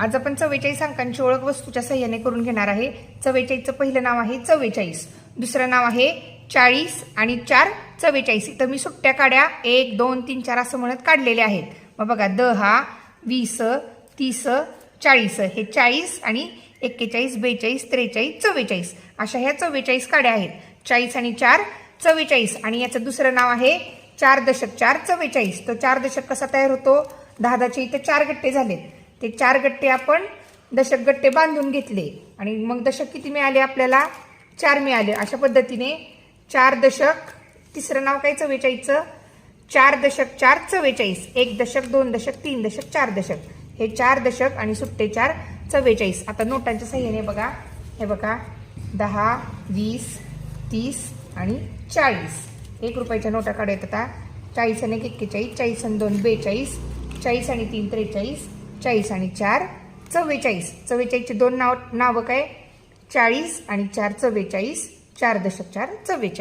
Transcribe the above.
आज आपण चव्वेचाळीस अंकांची ओळख वस्तूच्या सहाय्याने करून घेणार आहे. चव्वेचाळीसचं पहिलं नाव आहे चव्वेचाळीस. दुसरं नाव आहे चाळीस आणि चार चव्वेचाळीस. इथं मी सुट्ट्या काड्या एक दोन तीन चार असं म्हणत काढलेल्या आहेत. मग बघा दहा वीस तीस चाळीस. हे चाळीस आणि एक्केचाळीस बेचाळीस त्रेचाळीस चव्वेचाळीस. अशा ह्या चव्वेचाळीस काड्या आहेत. चाळीस आणि चार चव्वेचाळीस. आणि याचं दुसरं नाव आहे चार दशक चार चव्वेचाळीस. तो चार दशक कसा तयार होतो? दहा दहाचे इथं चार गट्टे झालेत. ते चार गट्टे आपण दशक गट्टे बांधून घेतले. आणि मग दशक किती मिळाले आपल्याला? चार मिळाले. अशा पद्धतीने चार दशक तिसरं नाव काय चव्वेचाळीसचं? चार दशक चार चव्वेचाळीस. एक दशक दोन दशक तीन दशक चार दशक. हे चार दशक आणि सुट्टे चार चव्वेचाळीस. आता नोटांच्या सहाय्याने बघा. हे बघा. दहा वीस तीस आणि चाळीस. एक रुपयाच्या नोटा काढायत आता. चाळीस आणि एक एक्केचाळीस चाळीस आणि दोन बेचाळीस चाळीस आणि तीन त्रेचाळीस चाळीस आणि चार चव्वेचाळीस. चव्वेचाळीसचे दोन नाव नावं काय? चाळीस आणि चार चव्वेचाळीस चार दशक चार चव्वेचाळीस.